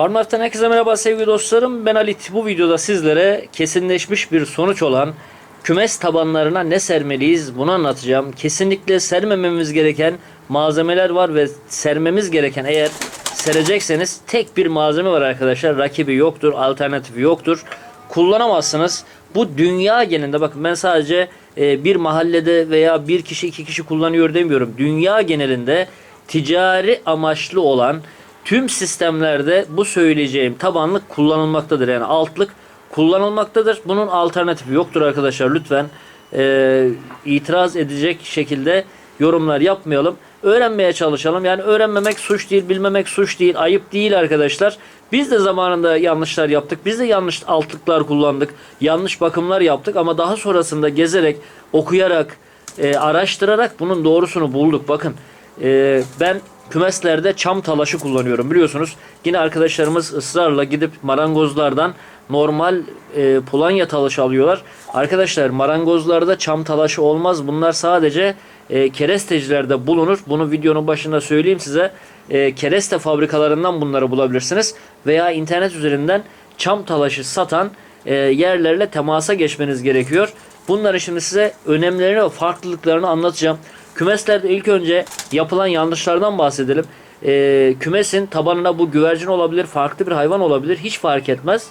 Farmlar'tan herkese merhaba sevgili dostlarım. Ben Halit. Bu videoda sizlere kesinleşmiş bir sonuç olan kümes tabanlarına ne sermeliyiz bunu anlatacağım. Kesinlikle sermememiz gereken malzemeler var ve sermemiz gereken eğer serecekseniz tek bir malzeme var arkadaşlar. Rakibi yoktur, alternatifi yoktur. Kullanamazsınız. Bu dünya genelinde bakın ben sadece e, bir mahallede veya bir kişi iki kişi kullanıyor demiyorum. Dünya genelinde ticari amaçlı olan tüm sistemlerde bu söyleyeceğim tabanlık kullanılmaktadır. Yani altlık kullanılmaktadır. Bunun alternatifi yoktur arkadaşlar. Lütfen e, itiraz edecek şekilde yorumlar yapmayalım. Öğrenmeye çalışalım. Yani öğrenmemek suç değil, bilmemek suç değil, ayıp değil arkadaşlar. Biz de zamanında yanlışlar yaptık. Biz de yanlış altlıklar kullandık. Yanlış bakımlar yaptık ama daha sonrasında gezerek, okuyarak, e, araştırarak bunun doğrusunu bulduk. Bakın e, ben kümeslerde çam talaşı kullanıyorum biliyorsunuz. Yine arkadaşlarımız ısrarla gidip marangozlardan normal e, Polonya talaşı alıyorlar. Arkadaşlar marangozlarda çam talaşı olmaz. Bunlar sadece e, kerestecilerde bulunur. Bunu videonun başında söyleyeyim size. E, kereste fabrikalarından bunları bulabilirsiniz. Veya internet üzerinden çam talaşı satan e, yerlerle temasa geçmeniz gerekiyor. Bunları şimdi size önemlerini ve farklılıklarını anlatacağım. Kümeslerde ilk önce yapılan yanlışlardan bahsedelim. E, kümesin tabanına bu güvercin olabilir, farklı bir hayvan olabilir. Hiç fark etmez.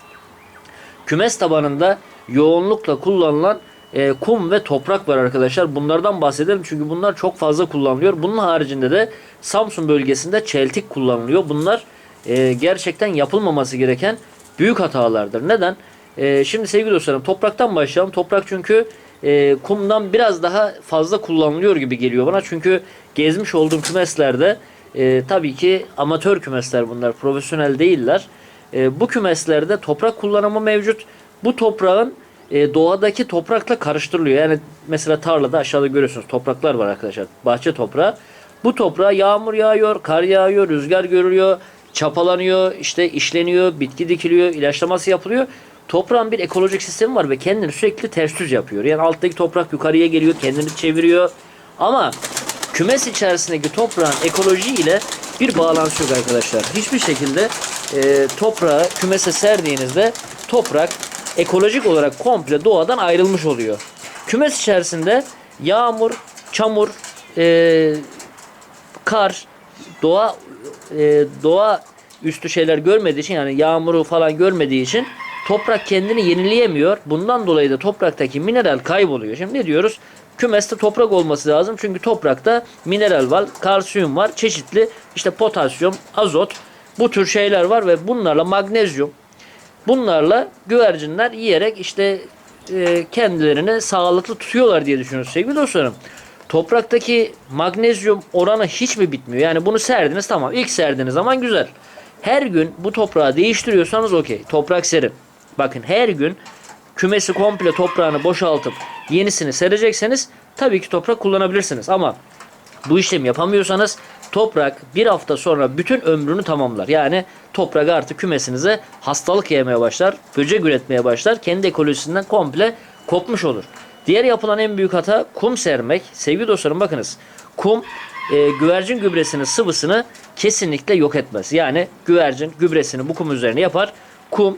Kümes tabanında yoğunlukla kullanılan e, kum ve toprak var arkadaşlar. Bunlardan bahsedelim çünkü bunlar çok fazla kullanılıyor. Bunun haricinde de Samsun bölgesinde çeltik kullanılıyor. Bunlar e, gerçekten yapılmaması gereken büyük hatalardır. Neden? E, şimdi sevgili dostlarım topraktan başlayalım. Toprak çünkü e, kumdan biraz daha fazla kullanılıyor gibi geliyor bana. Çünkü gezmiş olduğum kümeslerde e, tabii ki amatör kümesler bunlar. Profesyonel değiller. E, bu kümeslerde toprak kullanımı mevcut. Bu toprağın e, doğadaki toprakla karıştırılıyor. Yani mesela tarlada aşağıda görüyorsunuz topraklar var arkadaşlar. Bahçe toprağı. Bu toprağa yağmur yağıyor, kar yağıyor, rüzgar görülüyor, çapalanıyor, işte işleniyor, bitki dikiliyor, ilaçlaması yapılıyor. Toprağın bir ekolojik sistemi var ve kendini sürekli ters düz yapıyor. Yani alttaki toprak yukarıya geliyor, kendini çeviriyor. Ama kümes içerisindeki toprağın ekoloji ile bir bağlantısı yok arkadaşlar. Hiçbir şekilde e, toprağı kümese serdiğinizde toprak ekolojik olarak komple doğadan ayrılmış oluyor. Kümes içerisinde yağmur, çamur, e, kar, doğa e, doğa üstü şeyler görmediği için yani yağmuru falan görmediği için toprak kendini yenileyemiyor. Bundan dolayı da topraktaki mineral kayboluyor. Şimdi ne diyoruz? Kümeste toprak olması lazım. Çünkü toprakta mineral var, kalsiyum var, çeşitli işte potasyum, azot bu tür şeyler var ve bunlarla magnezyum bunlarla güvercinler yiyerek işte e, kendilerini sağlıklı tutuyorlar diye düşünüyoruz sevgili dostlarım. Topraktaki magnezyum oranı hiç mi bitmiyor? Yani bunu serdiniz tamam. İlk serdiğiniz zaman güzel. Her gün bu toprağı değiştiriyorsanız okey. Toprak serin. Bakın her gün kümesi komple toprağını boşaltıp yenisini serecekseniz tabii ki toprak kullanabilirsiniz. Ama bu işlemi yapamıyorsanız toprak bir hafta sonra bütün ömrünü tamamlar. Yani toprak artık kümesinize hastalık yemeye başlar, böcek üretmeye başlar. Kendi ekolojisinden komple kopmuş olur. Diğer yapılan en büyük hata kum sermek. Sevgili dostlarım bakınız. Kum e, güvercin gübresinin sıvısını kesinlikle yok etmez. Yani güvercin gübresini bu kum üzerine yapar. Kum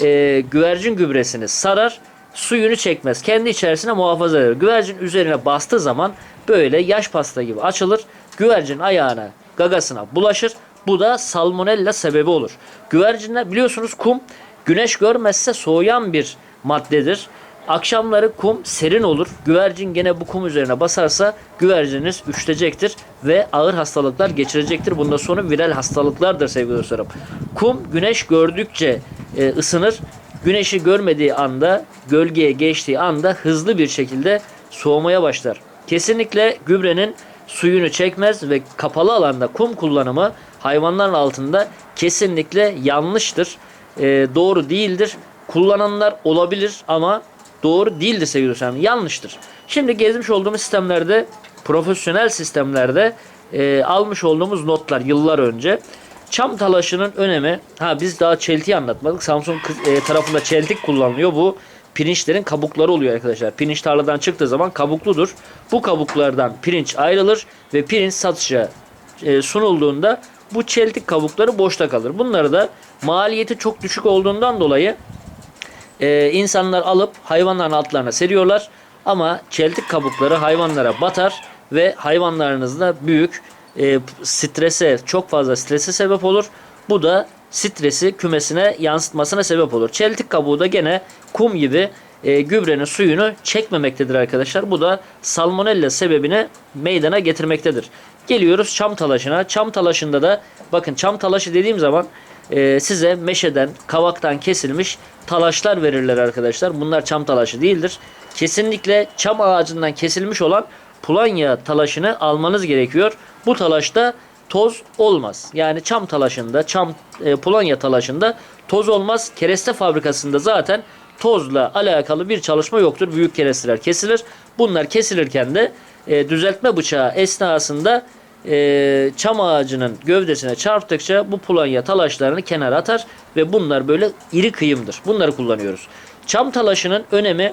e, güvercin gübresini sarar, suyunu çekmez. Kendi içerisine muhafaza eder. Güvercin üzerine bastığı zaman böyle yaş pasta gibi açılır. Güvercin ayağına, gagasına bulaşır. Bu da salmonella sebebi olur. Güvercinler biliyorsunuz kum güneş görmezse soğuyan bir maddedir. Akşamları kum serin olur. Güvercin gene bu kum üzerine basarsa güvercininiz üşütecektir ve ağır hastalıklar geçirecektir. Bunda sonu viral hastalıklardır sevgili dostlarım. Kum güneş gördükçe e, ısınır. Güneşi görmediği anda, gölgeye geçtiği anda hızlı bir şekilde soğumaya başlar. Kesinlikle gübrenin suyunu çekmez ve kapalı alanda kum kullanımı hayvanların altında kesinlikle yanlıştır. E, doğru değildir. Kullananlar olabilir ama doğru değildir sevgili dostlarım. Yanlıştır. Şimdi gezmiş olduğumuz sistemlerde, profesyonel sistemlerde e, almış olduğumuz notlar yıllar önce. Çam talaşının önemi, ha biz daha çeltiği anlatmadık. Samsung e, tarafında çeltik kullanılıyor. Bu pirinçlerin kabukları oluyor arkadaşlar. Pirinç tarladan çıktığı zaman kabukludur. Bu kabuklardan pirinç ayrılır ve pirinç satışa e, sunulduğunda bu çeltik kabukları boşta kalır. Bunları da maliyeti çok düşük olduğundan dolayı e, insanlar alıp hayvanların altlarına seriyorlar. Ama çeltik kabukları hayvanlara batar ve hayvanlarınızda büyük e, strese, çok fazla strese sebep olur. Bu da stresi kümesine yansıtmasına sebep olur. Çeltik kabuğu da gene kum gibi e, gübrenin suyunu çekmemektedir arkadaşlar. Bu da salmonella sebebini meydana getirmektedir. Geliyoruz çam talaşına. Çam talaşında da bakın çam talaşı dediğim zaman e, size meşeden, kavaktan kesilmiş talaşlar verirler arkadaşlar. Bunlar çam talaşı değildir. Kesinlikle çam ağacından kesilmiş olan pulanya talaşını almanız gerekiyor. Bu talaşta toz olmaz. Yani çam talaşında, çam e, pulanya talaşında toz olmaz. Kereste fabrikasında zaten tozla alakalı bir çalışma yoktur. Büyük keresteler kesilir. Bunlar kesilirken de e, düzeltme bıçağı esnasında e, çam ağacının gövdesine çarptıkça bu pulanya talaşlarını kenara atar ve bunlar böyle iri kıyımdır. Bunları kullanıyoruz. Çam talaşının önemi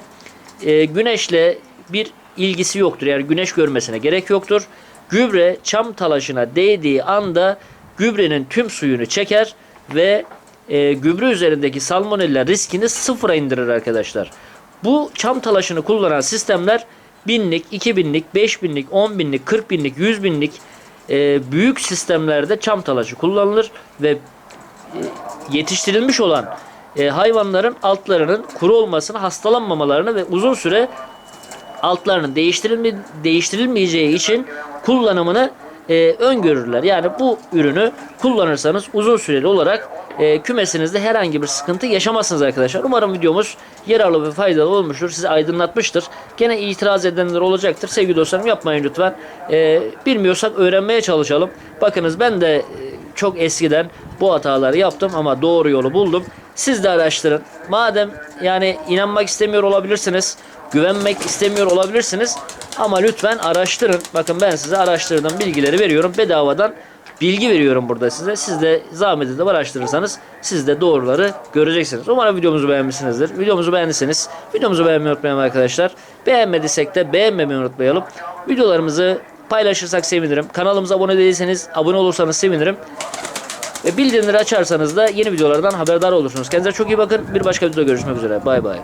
e, güneşle bir ilgisi yoktur. Yani güneş görmesine gerek yoktur. Gübre çam talaşına değdiği anda gübrenin tüm suyunu çeker ve e, gübre üzerindeki salmonella riskini sıfıra indirir arkadaşlar. Bu çam talaşını kullanan sistemler binlik, 2000'lik, 5000'lik, 10.000'lik, 40.000'lik, 100.000'lik e, büyük sistemlerde çam talaşı kullanılır ve e, yetiştirilmiş olan e, hayvanların altlarının kuru olmasını, hastalanmamalarını ve uzun süre altlarının değiştirilme, değiştirilmeyeceği için kullanımını e, öngörürler. Yani bu ürünü kullanırsanız uzun süreli olarak e, kümesinizde herhangi bir sıkıntı yaşamazsınız arkadaşlar. Umarım videomuz yararlı ve faydalı olmuştur. Sizi aydınlatmıştır. Gene itiraz edenler olacaktır. Sevgili dostlarım yapmayın lütfen. E, bilmiyorsak öğrenmeye çalışalım. Bakınız ben de e, çok eskiden bu hataları yaptım ama doğru yolu buldum. Siz de araştırın. Madem yani inanmak istemiyor olabilirsiniz, güvenmek istemiyor olabilirsiniz ama lütfen araştırın. Bakın ben size araştırdığım bilgileri veriyorum. Bedavadan bilgi veriyorum burada size. Siz de zahmet edip araştırırsanız siz de doğruları göreceksiniz. Umarım videomuzu beğenmişsinizdir. Videomuzu beğendiyseniz videomuzu beğenmeyi unutmayalım arkadaşlar. Beğenmediysek de beğenmemeyi unutmayalım. Videolarımızı paylaşırsak sevinirim. Kanalımıza abone değilseniz abone olursanız sevinirim. Ve bildirimleri açarsanız da yeni videolardan haberdar olursunuz. Kendinize çok iyi bakın. Bir başka videoda görüşmek üzere. Bay bay.